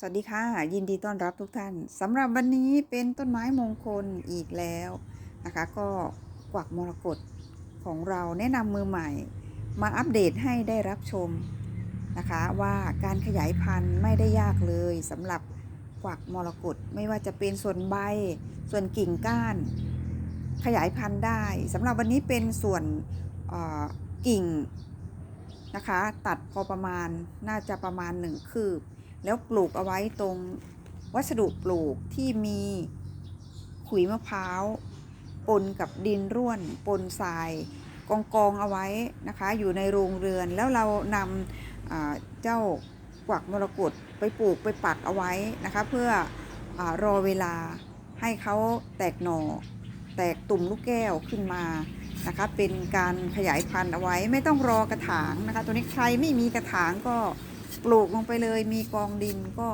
สวัสดีค่ะ ยินดีต้อนรับทุกท่านสำหรับวันนี้เป็นต้นไม้มงคลอีกแล้วนะคะ ก็กวักมรกตของเราแนะนำมือใหม่ มาอัปเดตให้ได้รับชมนะคะว่าการขยายพันธุ์ไม่ได้ยากเลยสำหรับกวักมรกตไม่ว่าจะเป็นส่วนใบ ส่วนกิ่งก้าน ขยายพันธุ์ได้สำหรับวันนี้เป็นส่วนเอ่อกิ่งนะคะ ตัดพอประมาณน่าจะประมาณหนึ่งคืบ แล้วปลูกเอาไว้ตรงวัสดุปลูกที่มีขุยมะพร้าวปนกับดินร่วนปนทราย กองกองเอาไว้นะคะอยู่ในโรงเรือนแล้วเรานำเจ้ากวักมรกตไปปลูกไปปักเอาไว้นะคะ เพื่ออรอเวลาให้เขาแตกหน่อ แตกตุ่มลูกแก้วขึ้นมานะคะ เป็นการขยายพันธุ์เอาไว้ไม่ต้องรอกระถางนะคะ ตัวนี้ใครไม่มีกระถางก็ ปลูกลงไปเลยมีกองดินก็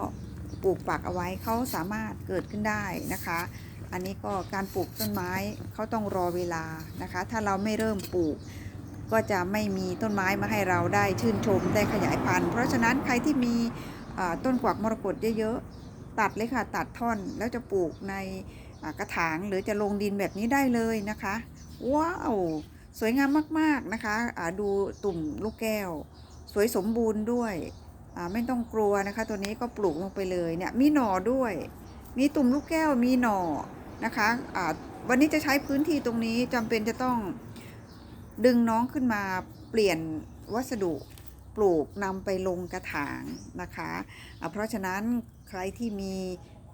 ปลูกปักเอาไว้เขาสามารถเกิดขึ้นได้นะคะ อันนี้ก็การปลูกต้นไม้เขาต้องรอเวลานะคะ ถ้าเราไม่เริ่มปลูก ก็จะไม่มีต้นไม้มาให้เราได้ชื่นชมได้ขยายพันธุ์ เพราะฉะนั้นใครที่มีต้นกวักมรกตเยอะๆตัดเลยค่ะตัดท่อนแล้วจะปลูกในกระถางหรือจะลงดินแบบนี้ได้เลยนะคะว้าวสวยงามมากๆนะคะะดูตุ่มลูกแก้ว สวยสมบูรณ์ด้วย ไม่ต้องกลัวนะคะ ตัวนี้ก็ปลูกลงไปเลยเนี่ยมีหน่อด้วย มีตุ่มลูกแก้วมีหน่อนะคะะวันนี้จะใช้พื้นที่ตรงนี้จำเป็นจะต้องดึงน้องขึ้นมาเปลี่ยนวัสดุปลูกนำไปลงกระถางนะคะะเพราะฉะนั้นใครที่มี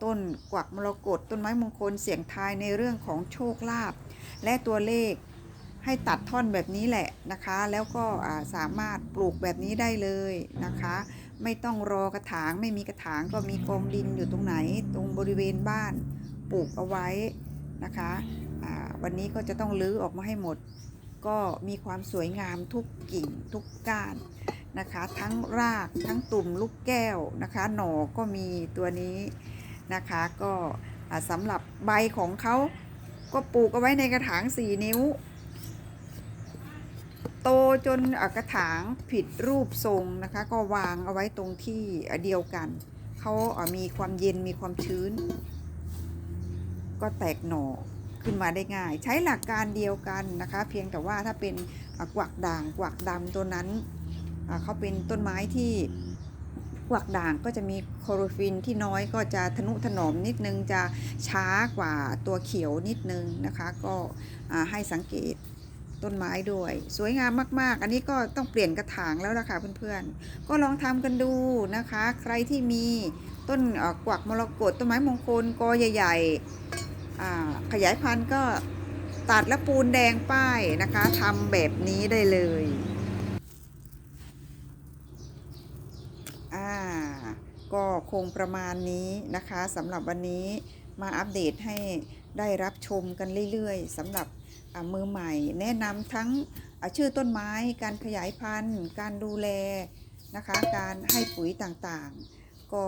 ต้นกวักมรกตต้นไม้มงคลเสียงทายในเรื่องของโชคลาภและตัวเลข ให้ตัดท่อนแบบนี้แหละนะคะ แล้วก็สามารถปลูกแบบนี้ได้เลยนะคะ ไม่ต้องรอกระถางไม่มีกระถางก็มีกองดินอยู่ตรงไหน ตรงบริเวณบ้านปลูกเอาไว้นะคะวันนี้ก็จะต้องลื้อออกมาให้หมด ก็มีความสวยงามทุกกิ่งทุกก้านนะคะ ทั้งรากทั้งตุ่มลูกแก้วนะคะ หน่อก็มีตัวนี้นะคะ ก็สำหรับใบของเขาก็ปลูกเอาไว้ในกระถาง 4 นิ้ว ตจนอะกระถางผิดรูปทรงนะคะ ก็วางเอาไว้ตรงที่เดียวกัน เขามีความเย็นมีความชื้น ก็แตกหน่อขึ้นมาได้ง่าย ใช้หลักการเดียวกันนะคะ เพียงแต่ว่าถ้าเป็นกวักด่างกวักดำตัวนั้นเขาเป็นต้นไม้ที่กวักด่างก็จะมีโคลอโรฟิลที่น้อยก็จะทนุถนอมนิดนึงจะช้ากว่าตัวเขียวนิดนึงนะคะ ก็ให้สังเกต ต้นไม้ด้วย สวยงามมาก ๆ อันนี้ก็ต้องเปลี่ยนกระถางแล้วล่ะค่ะเพื่อนๆ ก็ลองทำกันดูนะคะ ใครที่มีต้นออกวักมรกตต้นไม้มงคลกอใหญ่ๆขยายพันธุ์ก็ตัดและปูนแดงป้ายนะคะทำแบบนี้ได้เลยอ่าก็คงประมาณนี้นะคะสำหรับวันนี้มาอัปเดตให้ได้รับชมกันเรื่อยๆสำหรับ มือใหม่ แนะนำทั้งชื่อต้นไม้ การขยายพันธุ์ การดูแลนะคะ การให้ปุ๋ยต่างๆ ก็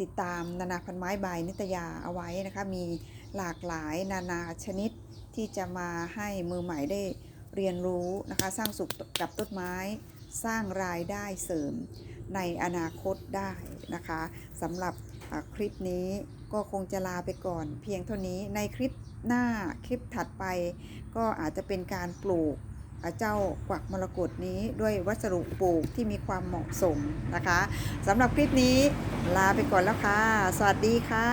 ติดตามนานาพันไม้ใบนิตยาเอาไว้นะคะ มีหลากหลายนานาชนิดที่จะมาให้มือใหม่ได้เรียนรู้นะคะ สร้างสุขกับต้นไม้ สร้างรายได้เสริมในอนาคตได้นะคะสำหรับคลิปนี้ก็คงจะลาไปก่อนเพียงเท่านี้ในคลิป หน้าคลิปถัดไป ก็อาจจะเป็นการปลูกเจ้ากวักมรกตนี้ด้วยวัสดุปลูกที่มีความเหมาะสมนะคะสำหรับคลิปนี้ลาไปก่อนแล้วค่ะ สวัสดีค่ะ